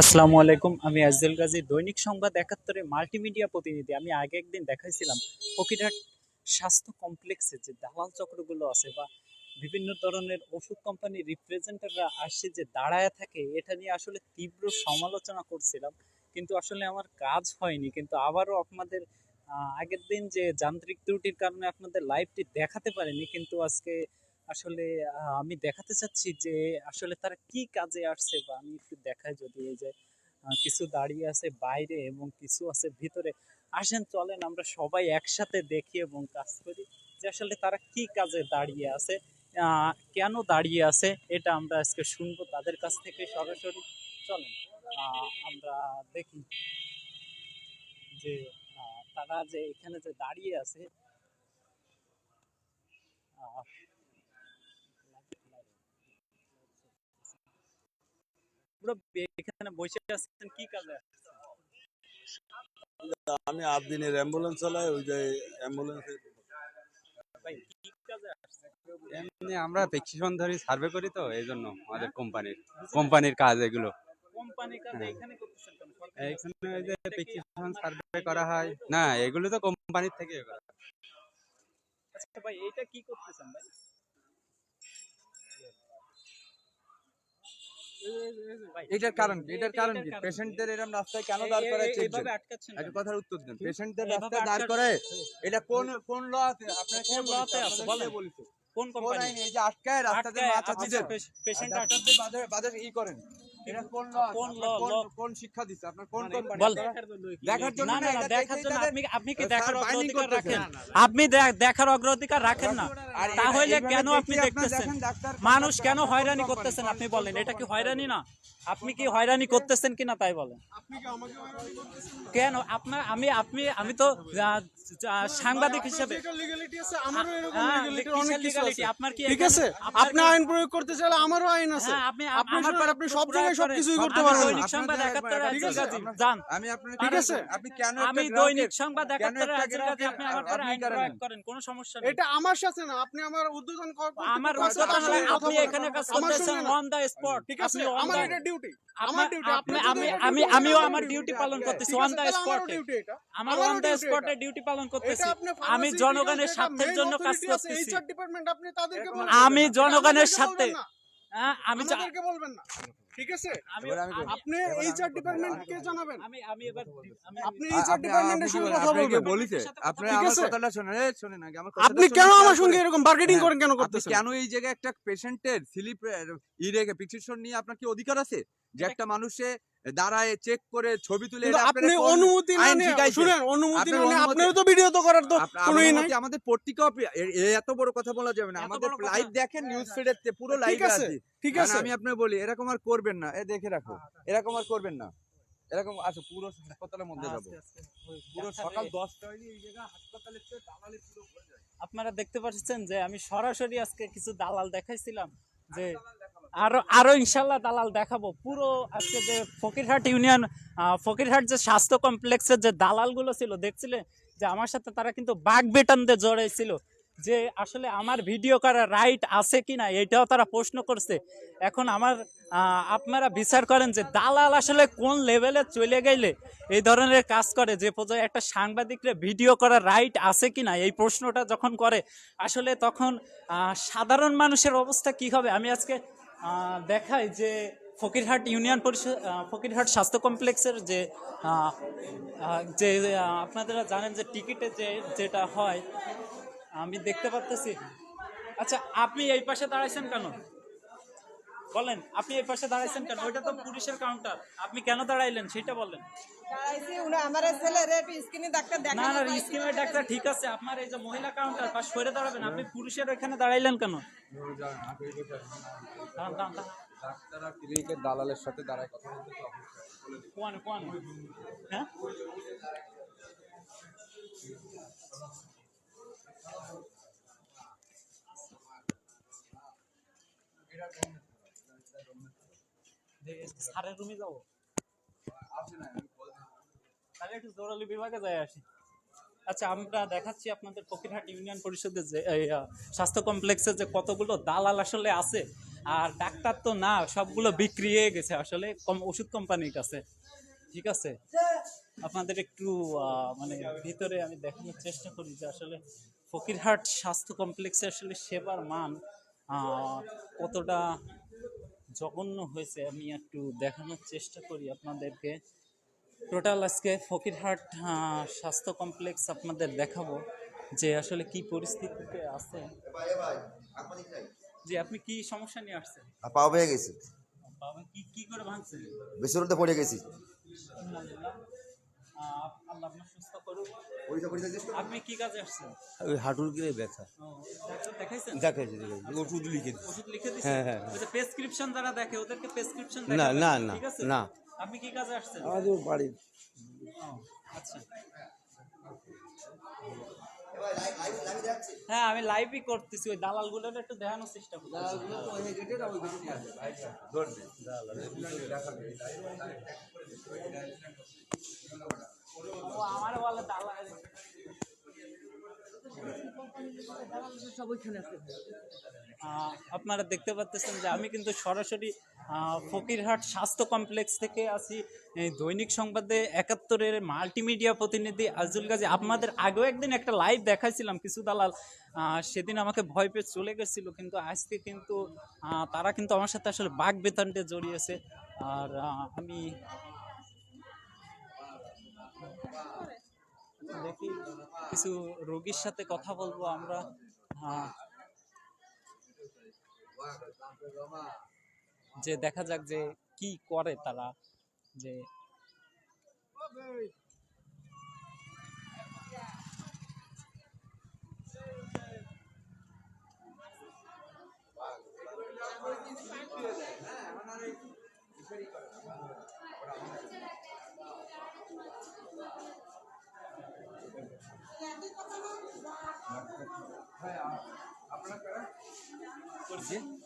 আসসালামু আলাইকুম, আমি আজদুল গাজী। দৈনিক সংবাদ একাত্তরের মাল্টিমিডিয়া প্রতিনিধি। আমি আগে একদিন দেখাইছিলাম ফকিরহাট স্বাস্থ্য কমপ্লেক্সে যে দালাল চক্রগুলো আছে বা বিভিন্ন ধরনের ওষুধ কোম্পানির রিপ্রেজেন্টেটররা আসছে যে দাঁড়ায় থাকে, এটা নিয়ে আসলে তীব্র সমালোচনা করছিলাম। কিন্তু আসলে আমার কাজ হয়নি। কিন্তু আবারও আপনাদের আগের দিন যে যান্ত্রিক ত্রুটির কারণে আপনাদের লাইভটি দেখাতে পারিনি। কিন্তু আজকে আসলে আমি দেখাতে চাচ্ছি যে, আসলে তারা কি কাজে আসছে বা আমি একটু দেখাই যদি এই যে কিছু দাঁড়িয়ে আছে বাইরে এবং কিছু আছে ভিতরে। আসেন, চলেন আমরা সবাই একসাথে দেখি এবং কাজ করি যে, আসলে তারা কি কাজে দাঁড়িয়ে আছে কেন দাঁড়িয়ে আছে, এটা আমরা আজকে শুনব তাদের কাছ থেকে সরাসরি। চলেন আমরা দেখি যে তারা যে এখানে যে দাঁড়িয়ে আছে পুরো এখানে বসে আছেন কি কাজে আমি আট দিনের অ্যাম্বুলেন্স চালাই ওই যে অ্যাম্বুলেন্সে ভাই কি কাজে আসছে এমনি আমরা প্রেসক্রিপশন ধরি সার্ভে করি তো এই জন্য আমাদের কোম্পানির কোম্পানির কাজ এগুলো। হ্যাঁ। এখানে ওই যে এটা সার্ভে করা হয়। না এগুলো তো কোম্পানির থেকে হয়। আচ্ছা ভাই এইটা কি করতেছেন ভাই? এটার কারণ কি? এটার কারণ কি? পেশেন্টদের এরকম রাস্তায় কেন দাঁড় এ- করে এইভাবে আটকাচ্ছেন একটা কথার উত্তর দেন। পেশেন্টদের রাস্তায় দাঁড় আটকাচ্ছেন- করে এটা কোন কোন ল আছে আপনার কোন ল তে আছে? বলেন। কোন কোম্পানি এই যে আটকায় রাস্তাতে মাছ আছে পেশেন্ট ডাক্তারদের বাদে বাদে ই করেন। আপনার মানে আপনি দেখার অগ্রাধিকার রাখেন? আপনি দে- দেখার অগ্রাধিকার রাখেন না। তাহলে কেন আপনি দেখতেছেন? মানুষ কেন হয়রানি করতেছেন? আপনি বলেন এটা কি হয়রানি না? আপনি কি হয়রানি করতেছেন কিনা তাই বলেন? কেন? আপনার আমি আপনি আমি তো সাংবাদিক হিসেবে লিগ্যালিটি আছে আমারও এরকম হ্যাঁ, আপনার কি ঠিক আছে? আপনি আইন প্রয়োগ করতে চাইলে আমারও আইন আছে। হ্যাঁ, আপনি আপনি আমার শুনুন, পর- আপনি সব জায়গায়। সবকিছুই করতে আমি দৈনিক সংবাদ আপনাদের- একাত্তরে ঠিক আছে, গাজী, আমি আপনার ঠিক আছে। আপনি কেন আমি দৈনিক সংবাদ কেন একাত্তরে একটা আছেন গাজী, গ্রাহকের আপনি আমার পর আইন প্রয়োগ করেন কোনো সমস্যা নেই। এটা আমার সাথে না আপনি আমার উদ্বোধন আমার করতে কথা তার সঙ্গে নয়, কথা আপনি এখানে কাজ করতেছেন অন দা স্পট ঠিক আছে আমার এটা ডিউটি আমার ডিউটি আপনি আপনি আমি আমি আমিও আমার ডিউটি পালন করতেছি অন দা স্পটে। আমার অন দা স্পটে ডিউটি পালন করতেছি। আমি জনগণের স্বার্থের জন্য কাজ করতেছি। আমি জনগণের। হ্যাঁ, আমি বলবেন না। ঠিক আছে? আপনি এইচআর ডিপার্টমেন্টকে জানাবেন। আমি আমি এবার আপনি এইচআর ডিপার্টমেন্টের সঙ্গে কথা বলবেন। বলিছে আপনি আমার কথাটা শুনেন। এই শুনেন আগে আমার কথা আপনি কেন আমার তারপরে- সঙ্গে এরকম বার্গেটিং হ্যাঁ, করেন কেন করতেছেন? কেন এই জায়গায় একটা পেশেন্টের স্লিপ ই রেখে প্রেসক্রিপশন নিয়ে আপনার কি অধিকার আছে? যে একটা মানুষে দাঁড়ায় চেক করে ছবি তুলে আপনি অনুমতি না? শুনেন অনুমতি না আপনারও তো ভিডিও তো করার তো আপ- কোনো আপনার ই নাই। আমাদের পত্রিকা এত বড় কথা বলা যাবে না। আমাদের লাইভ দেখেন নিউজ ফিডের পুরো লাইভ আছে, ঠিক আছে। আমি আপনাকে বলি এরকম আর করবেন না। এ দেখে রাখো। এরকম আর করবেন না। এরকম আচ্ছা পুরো হাসপাতালের মধ্যে যাব। পুরো সকাল এই জায়গা পুরো আপনারা দেখতে পাচ্ছেন যে আমি সরাসরি আজকে কিছু দালাল দেখাইছিলাম যে আরও আরও ইনশাল্লাহ দালাল দেখাবো। পুরো আজকে যে ফকিরহাট ইউনিয়ন ফকিরহাট যে স্বাস্থ্য কমপ্লেক্সের যে দালালগুলো ছিল, দেখছিলে? যে আমার সাথে তারা কিন্তু বাঘ বেটানদের জড়াইছিল যে আসলে আমার ভিডিও করার রাইট আছে কি না, এটাও তারা প্রশ্ন করছে। এখন আমার আপনারা বিচার করেন যে দালাল আসলে কোন লেভেলে চলে গেলে এই ধরনের কাজ করে? যে পর্যায়ে একটা সাংবাদিকরা ভিডিও করার রাইট আছে কি না? এই প্রশ্নটা যখন করে, আসলে তখন সাধারণ মানুষের অবস্থা কি হবে? আমি আজকে দেখাই যে ফকিরহাট ইউনিয়ন পরিষদ ফকিরহাট স্বাস্থ্য কমপ্লেক্সের যে যে আপনারা জানেন যে টিকিটে যে যেটা হয় আমি দেখতে পারতেছি। আচ্ছা আপনি এই পাশে দাঁড়াইছেন কেন? বলেন আপনি এই পাশে দাঁড়াইছেন কেন? ওইটা তো পুলিশের কাউন্টার আপনি কেন দাঁড়াইলেন? সেটা বলেন। ডাক্তার না না পাইছি। স্কিমের ডাক্তার ঠিক আছে। আপনার এই যে মহিলা কাউন্টার পাশ সরে দাঁড়াবেন। আপনি পুরুষের এখানে দাঁড়াইলেন কেন। ডাক্তাররা ক্লিনিকের দালালের সাথে দাঁড়ায় কথা বলতে তো কোয়ান কোয়ান হ্যাঁ? স্যারের রুমে যাব? তাহলে একটু জোরালি বিভাগে যাই আসি। আচ্ছা আমরা দেখাচ্ছি আপনাদের ফকিরহাট ইউনিয়ন পরিষদের যে স্বাস্থ্য কমপ্লেক্সে যে কতগুলো দালাল আসলে আছে, আর ডাক্তার তো না, সবগুলো বিক্রি হয়ে গেছে আসলে, কম, ওষুধ কোম্পানির কাছে। ঠিক আছে? আপনাদের একটু মানে ভিতরে আমি দেখানোর চেষ্টা করি যে আসলে ফকিরহাট স্বাস্থ্য কমপ্লেক্সে আসলে সেবার মান কতটা জঘন্য হয়েছে, আমি একটু দেখানোর চেষ্টা করি আপনাদেরকে। টোটাল আজকে ফকিরহাট স্বাস্থ্য কমপ্লেক্স আপনাদের দেখাবো যে আসলে কি পরিস্থিতিতে আছে। জি আপনি কি সমস্যা নিয়ে আসছেন? পা হয়ে গেছে। বাবা কি কি করে ভাঙছেন বেসরতে পড়ে গেছি। আল্লাহ আপনার সুস্থ করুক। আপনি কি কাজে আসছেন? ওই হাঁটুর গিয়ে ব্যথা। দেখাইছেন? দেখাইছি দেখাইছি। ওষুধ লিখে ওষুধ লিখে হ্যাঁ, হ্যাঁ, প্রেসক্রিপশন যারা দেখে ওদেরকে প্রেসক্রিপশন না, না, না, না। আপনি কি কাজে আসছেন? আমাদের বাড়ি। আচ্ছা। হ্যাঁ আমি লাইভই করতেছি ওই দালালগুলো একটু দেখানোর চেষ্টা করতেছি। ও আমার বলে দালাল আপনারা দেখতে পাচ্ছেন যে আমি কিন্তু সরাসরি ফকিরহাট স্বাস্থ্য কমপ্লেক্স থেকে আছি। দৈনিক সংবাদে একাত্তরের মাল্টিমিডিয়া প্রতিনিধি আজুল গাজী। আপনাদের আগেও একদিন একটা লাইভ দেখাইছিলাম কিছু দালাল। সেদিন আমাকে ভয় পেয়ে চলে গেছিল, কিন্তু আজকে কিন্তু তারা কিন্তু আমার সাথে আসলে বাঘ বেতনটে জড়িয়েছে আর আমি দেখি কিছু রোগীর সাথে কথা বলব আমরা। যে দেখা যাক যে কি করে তারা, যে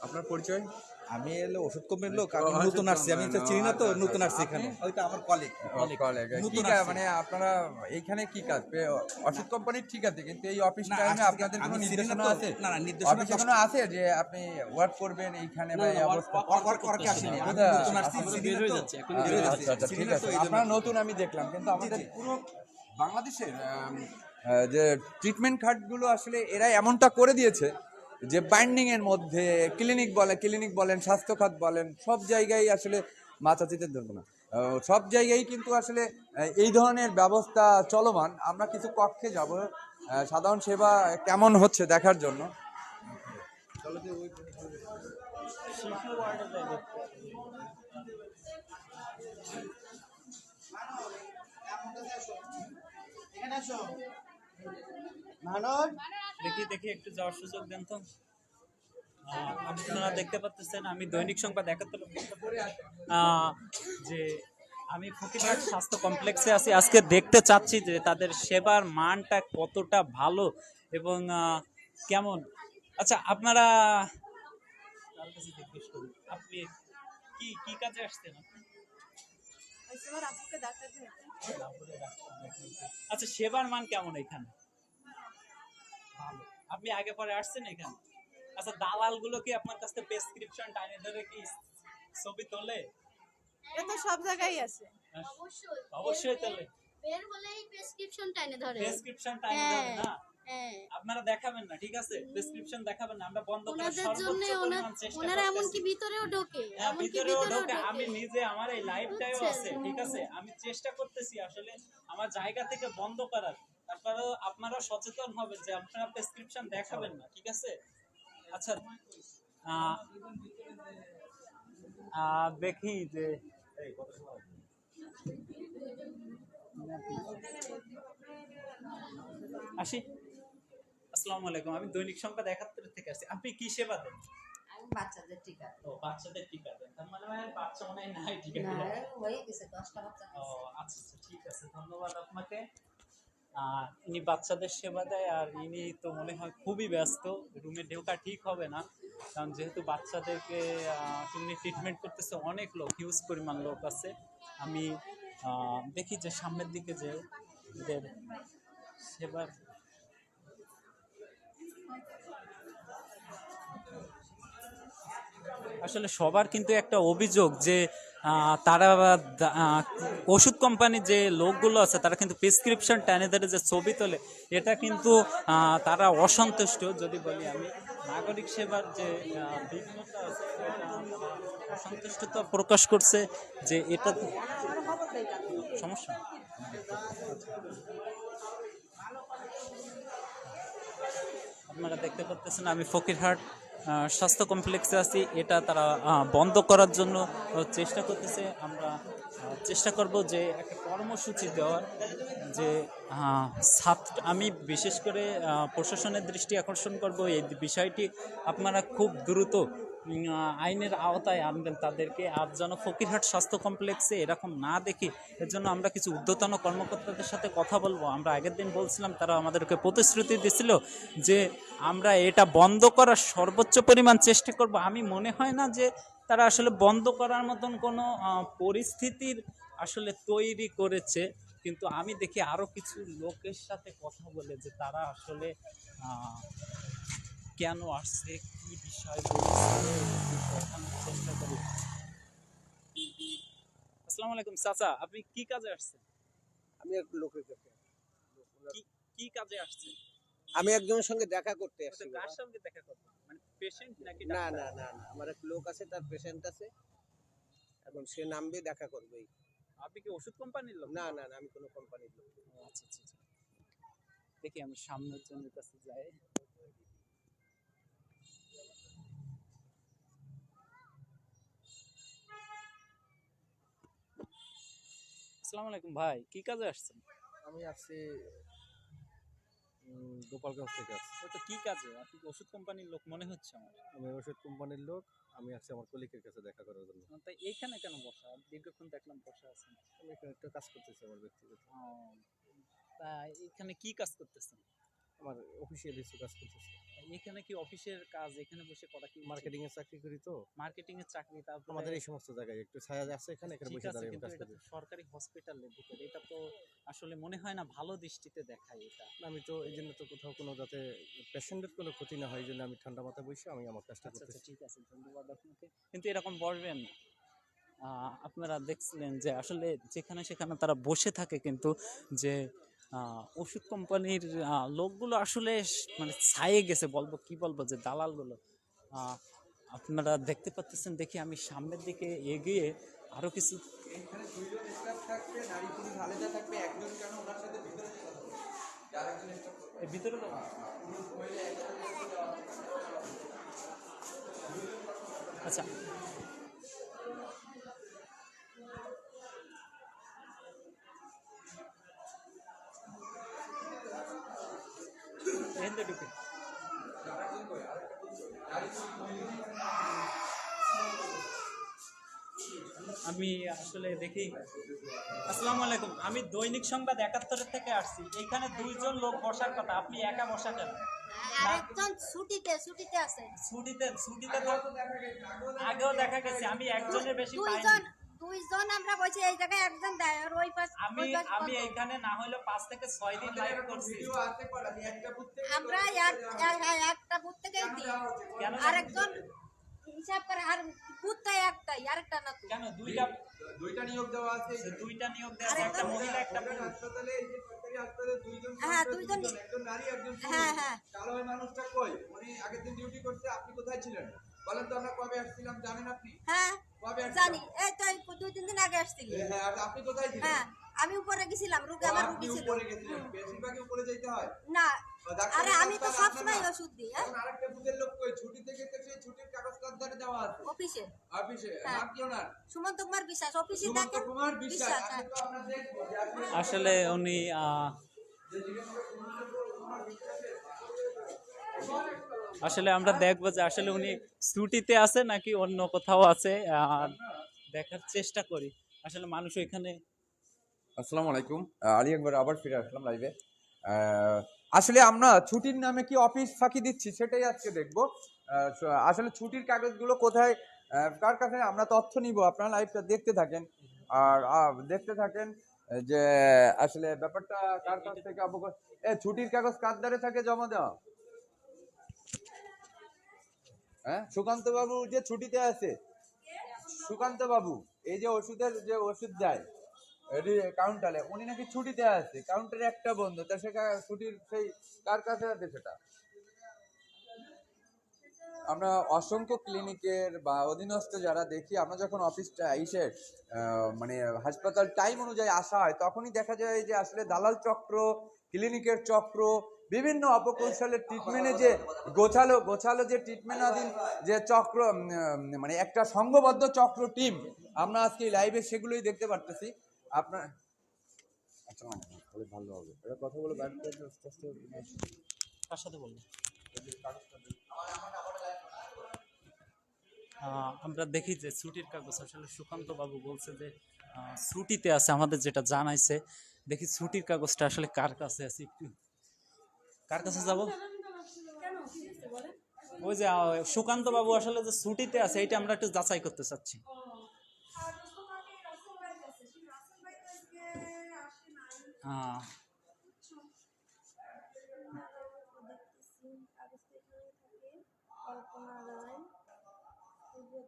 আপনার পরিচয়? আমি এলো ওষুধ কোম্পানির লোক আমি নতুন আসছি। আমি তো চিনি না তো নতুন আসছি এখানে। ওইটা আমার কলিগ নতুন কি কাজ- আসছে। মানে আপনারা এইখানে কি কাজ? ওষুধ কোম্পানির ঠিক আছে কিন্তু এই অফিস টাইমে আপনাদের কোনো নির্দেশনা আছে? না, না, নির্দেশনা কোনো আছে যে আপনি ওয়ার্ক করবেন এইখানে বা এই অবস্থা? ওয়ার্কে আসিনি। আমি কোথায়? নতুন আসছি চিনি না তো। আচ্ছা আচ্ছা ঠিক আছে। আপনারা নতুন আমি দেখলাম কিন্তু আমাদের পুরো বাংলাদেশের যে ট্রিটমেন্ট খাটগুলো আসলে এরা এমনটা করে দিয়েছে যে বাইন্ডিং এর মধ্যে ক্লিনিক বলে ক্লিনিক বলেন স্বাস্থ্য খাত বলেন, সব জায়গায় আসলে মাচাচিতে ধরবো না। সব জায়গায় কিন্তু আসলে এই ধরনের ব্যবস্থা চলমান। আমরা কিছু কক্ষে যাব সাধারণ সেবা কেমন হচ্ছে দেখার জন্য? শিশু দেখতে। দেখি দেখি একটু যাওয়ার সুযোগ দেন তো। আপনারা দেখতে পাচ্ছেন আমি দৈনিক সংবাদ একাত্তর যে আমি ফকিরহাট স্বাস্থ্য কমপ্লেক্সে আছি। আজকে দেখতে চাচ্ছি যে তাদের সেবার মানটা কতটা ভালো এবং কেমন। আচ্ছা আপনারা কাছে জিজ্ঞেস আপনি কি কি কাজে আসছেন আচ্ছা সেবার মান কেমন এখানে? ভালো। আপনি আগে পরে আসছেন এখানে? আচ্ছা দালালগুলো কি আপনার কাছ প্রেসক্রিপশন টাইনে ধরে কি ছবি তোলে? এটা তো সব জায়গায় আছে। অবশ্যই। অবশ্যই তোলে। বের হলেই প্রেসক্রিপশন টাইনে ধরে। প্রেসক্রিপশন টাইনে ধরে না? হ্যাঁ। আপনারা দেখাবেন না ঠিক আছে? প্রেসক্রিপশন দেখাবেন না আমরা বন্ধ করার ওনাদের সর্বোচ্চ জন্য পরিমাণ চেষ্টা ওনারা করতেছি। এমনকি ভিতরেও ঢোকে হ্যাঁ, এমনকি ভিতরেও ঢোকে। আমি নিজে আমার এই লাইভটাও বুঝছেন? আছে ঠিক আছে? আমি চেষ্টা করতেছি আসলে আমার জায়গা থেকে বন্ধ করার। তারপরেও আপনারা সচেতন হবেন যে আপনারা প্রেসক্রিপশন দেখাবেন না ঠিক আছে? আচ্ছা দেখি যে আসি। আসসালামু আলাইকুম আমি দৈনিক সংবাদ একাত্তর থেকে আসছি। আপনি কি সেবা দেন? আমি বাচ্চাদের টিকা ও বাচ্চাদের টিকা দেন। তার মানে বাচ্চা মনে হয় নাই টিকা না। হয়ে গেছে বাচ্চা ও আচ্ছা আচ্ছা ঠিক আছে ধন্যবাদ আপনাকে। ইনি বাচ্চাদের সেবা দেয় আর ইনি তো মনে হয় খুবই ব্যস্ত, রুমে ঢোকা ঠিক হবে না। কারণ যেহেতু বাচ্চাদেরকে তিনি ট্রিটমেন্ট করতেছে অনেক লোক হিউজ পরিমাণ লোক আছে। আমি দেখি যে সামনের দিকে যে এদের সেবার আসলে সবার কিন্তু একটা অভিযোগ যে তারা ওষুধ কোম্পানির যে লোকগুলো আছে, তারা কিন্তু প্রেসক্রিপশন টেনে ধরে যে ছবি তোলে, এটা কিন্তু তারা অসন্তুষ্ট, যদি বলি আমি। নাগরিক সেবার যে অসন্তুষ্টতা প্রকাশ করছে যে এটা সমস্যা? আপনারা দেখতে পাচ্ছেন আমি ফকিরহাট স্বাস্থ্য কমপ্লেক্সে আছি, এটা তারা বন্ধ করার জন্য চেষ্টা করতেছে। আমরা চেষ্টা করব যে একটা কর্মসূচি দেওয়ার, যে ছাত্র আমি বিশেষ করে প্রশাসনের দৃষ্টি আকর্ষণ করব। এই বিষয়টি আপনারা খুব দ্রুত আইনের আওতায় আনবেন তাদেরকে। আর যেন ফকিরহাট স্বাস্থ্য কমপ্লেক্সে এরকম না দেখি, এর জন্য আমরা কিছু উদ্যতন কর্মকর্তাদের সাথে কথা বলব। আমরা আগের দিন বলছিলাম, তারা আমাদেরকে প্রতিশ্রুতি দিছিল যে আমরা এটা বন্ধ করার সর্বোচ্চ পরিমাণ চেষ্টা করব। আমি মনে হয় না যে তারা আসলে বন্ধ করার মতন কোনো পরিস্থিতির আসলে তৈরি করেছে। কিন্তু আমি দেখি আরও কিছু লোকের সাথে কথা বলে যে তারা আসলে কেন আসছে কি বিষয় দেখানোর চেষ্টা আসসালামু আলাইকুম চাচা আপনি কি কাজে আসছেন? আমি এক লোকের কাছে কি কাজে আসছেন? আমি একজনের সঙ্গে দেখা করতে তো কার সঙ্গে দেখা করবেন? মানে পেশেন্ট নাকি না না না না আমার এক লোক আছে তার পেশেন্ট আছে। এখন সে নামবে দেখা করবেই। আপনি কি ওষুধ কোম্পানির লোক? না না না আমি কোনো কোম্পানির লোক আচ্ছা আচ্ছা আচ্ছা। দেখি আমি সামনের জনের কাছে যাই। আসসালামু আলাইকুম ভাই কি কাজে আসছেন? আমি আসছি গোপালগঞ্জ থেকে আসছি তো কি কাজে? আপনি ওষুধ কোম্পানির লোক মনে হচ্ছে আমার? আমি ওষুধ কোম্পানির লোক আমি আসছি আমার কলিকের কাছে দেখা করার জন্য। তাই এইখানে কেন বসা? দীর্ঘক্ষণ দেখলাম বসা আছেন। আমি এখানে একটা কাজ করতেছি আমার ব্যক্তিগত। তা এখানে কি কাজ করতেছেন? আমার অফিসিয়াল কিছু কাজ করতেছি। এখানে কি অফিসের কাজ? এখানে বসে করা কি মার্কেটিং এর চাকরি করি তো। মার্কেটিং এর চাকরি তারপরে আমাদের এই সমস্ত জায়গায় একটু ছায়া আছে এখানে এখানে বসে দাঁড়িয়ে কাজ করি। সরকারি হসপিটালের ভিতরে। এটা তো আসলে মনে হয় না ভালো দৃষ্টিতে দেখায় এটা। আমি তো এই জন্য তো কোথাও কোনো যাতে পেশেন্টের কোনো ক্ষতি না হয় এই জন্য আমি ঠান্ডা মাথায় বসে আমি আমার কাজটা আচ্ছা আচ্ছা করতেছি। ঠিক আছে ধন্যবাদ আপনাকে। কিন্তু এরকম বসবেন না। আহ, আপনারা দেখছিলেন যে আসলে যেখানে সেখানে তারা বসে থাকে কিন্তু যে ওষুধ কোম্পানির লোকগুলো আসলে মানে ছায়ে গেছে বলব কি বলব যে দালালগুলো। আপনারা দেখতে পাচ্ছেন দেখি আমি সামনের দিকে এগিয়ে আরও কিছু দুইজন স্টাফ থাকবে নারী পুরুষ আলাদা থাকবে একজন কেন ওনার সাথে ভিতরে যেতে হবে? আরেকজন স্টাফ এর ভিতরে তো- আচ্ছা ঢুকে। আমি আসলে দেখি আসসালামু আলাইকুম। আমি দৈনিক সংবাদ একাত্তরের থেকে আসছি। এখানে দুইজন লোক বসার কথা। আপনি একা বসা কেন? আরেকজন ছুটিতে ছুটিতে আছে। ছুটিতে ছুটিতে আগেও দেখা গেছে। আমি একজনের বেশি দুইজন দুইজন আমরা বলছি এই জায়গায় একজন দেয় আর ওই পাশ আমি আমি বন্ধ। না হলে পাঁচ থেকে ছয় দিন লাইভ করছি। ভিডিও আসতে পারে আমি একটা বুথ থেকে আমরা এক- এক- এক- একটা বুথ থেকেই দিই। আরেকজন হিসাব করে আর বুথটা একটাই আরেকটা না কেন? দুইটা দুইটা নিয়োগ দেওয়া আছে। দুইটা নিয়োগ দেওয়া আছে, একটা মহিলা একটা হাসপাতালে এই যে সরকারি হাসপাতালে দুইজন হ্যাঁ, দুইজন- একজন নারী একজন হ্যাঁ, হ্যাঁ। কালো ওই মানুষটা কই? উনি আগের দিন ডিউটি করতে আপনি কোথায় ছিলেন? বলেন তো আমরা কবে আসছিলাম জানেন আপনি? হ্যাঁ। জানি এই তো দুই তিন দিন আগে আসছিলি। হ্যাঁ আর আপনি কোথায় ছিলেন? হ্যাঁ আমি উপরে গেছিলাম রুগী আমার রুগী ছিল। উপরে গেছিলেন বেশিরভাগই উপরে যেতে হয়। না আরে আমি তো কাজ সব সময় ওষুধ দিই হ্যাঁ। আরেকটা বুথের লোক কই ছুটি থেকে এসে ছুটির কাগজ কাদ্দারে দেওয়া আছে। অফিসে। অফিসে হ্যাঁ। নাম কি ওনার? সুমন্ত কুমার বিশ্বাস অফিসে সুমন্ত কুমার বিশ্বাস হ্যাঁ। আসলে উনি আসলে আমরা দেখব যে আসলে উনি ছুটিতে আছে নাকি অন্য কোথাও আছে আর দেখার চেষ্টা করি। আসলে মানুষ এখানে আসসালামু আলাইকুম। আলী একবার আবার ফিরে আসলাম লাইভে আসলে আমরা ছুটির নামে কি অফিস ফাঁকি দিচ্ছি সেটাই আজকে দেখব। আসলে ছুটির কাগজগুলো কোথায় কার কাছে আমরা তথ্য নিব আপনারা লাইভটা দেখতে থাকেন। আর দেখতে থাকেন যে আসলে ব্যাপারটা কার কাছ থেকে অবগত এ ছুটির কাগজ কার দ্বারে থাকে জমা দেওয়া? হ্যাঁ? সুকান্ত বাবু যে ছুটিতে আছে। সুকান্ত বাবু এই যে ওষুধের যে ওষুধ দেয় কাউন্টারে উনি নাকি ছুটিতে আছে কাউন্টারে একটা বন্ধ, তা সে ছুটির সেই কার কাছে আছে সেটা? আমরা অসংখ্য ক্লিনিকের বা অধীনস্থ যারা দেখি আমরা যখন অফিসটা এসে মানে হাসপাতাল টাইম অনুযায়ী আসা হয় তখনই দেখা যায় যে আসলে দালাল চক্র ক্লিনিকের চক্র বিভিন্ন অপকৌশলের ট্রিটমেন্টে যে গোছালো গোছালো যে ট্রিটমেন্টাধীন যে চক্র মানে একটা সংঘবদ্ধ চক্র টিম আমরা আজকে লাইভে সেগুলোই দেখতে পারতেছি। আপনার আচ্ছা মানে ভালো হবে। এটা কথা বলে কার সাথে বলব? আমরা দেখি যে ছুটির কাগজ আসলে সুকান্ত বাবু বলছে যে ছুটিতে আছে, আমাদের যেটা জানাইছে, দেখি ছুটির কাগজটা আসলে কার কাছে আছে একটু। কার কাছে যাব? ওই যে সুকান্ত বাবু আসলে যে ছুটিতে আছে এটা আমরা একটু যাচাই করতে চাচ্ছি। আহ,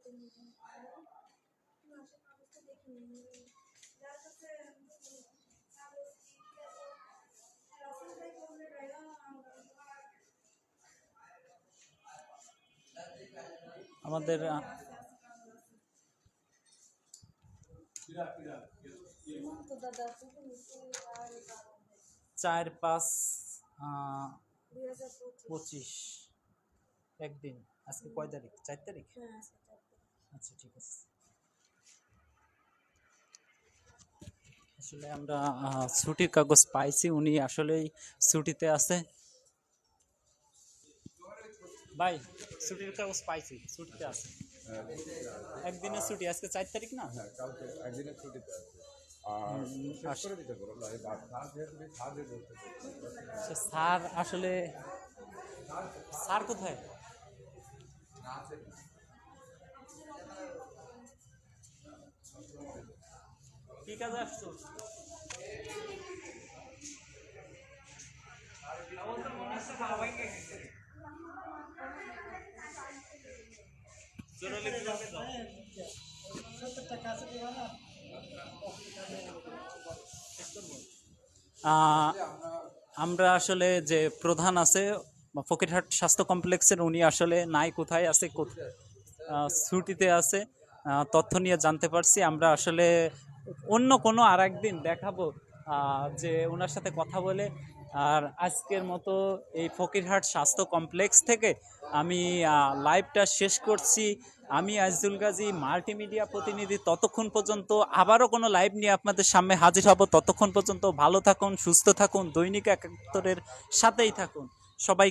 আমাদের চার পাঁচ পঁচিশ। একদিন। আজকে কয় তারিখ? চার তারিখ। আচ্ছা ঠিক আছে। আসলে আমরা ছুটির কাগজ পাইছি উনি আসলেই ছুটিতে আছে। ভাই ছুটির কাগজ পাইছি ছুটিতে আছে। একদিনের ছুটি আজকে চার তারিখ না? একদিনের ছুটিতে আছে। আচ্ছা, স্যার আসলে স্যার কোথায়? কি আসছো? আমরা আসলে যে প্রধান আছে, ফকিরহাট স্বাস্থ্য কমপ্লেক্সের উনি আসলে নাই, কোথায় আছে ছুটিতে আছে তথ্য নিয়ে জানতে পারছি। আমরা আসলে অন্য কোনো আর একদিন দেখাবো যে ওনার সাথে কথা বলে, আর আজকের মতো এই ফকিরহাট স্বাস্থ্য কমপ্লেক্স থেকে আমি লাইভটা শেষ করছি। আমি আজদুল গাজী, মাল্টিমিডিয়া প্রতিনিধি, ততক্ষণ পর্যন্ত আবারও কোনো লাইভ নিয়ে আপনাদের সামনে হাজির হব। ততক্ষণ পর্যন্ত ভালো থাকুন, সুস্থ থাকুন, দৈনিক একাত্তরের সাথেই থাকুন। সবাই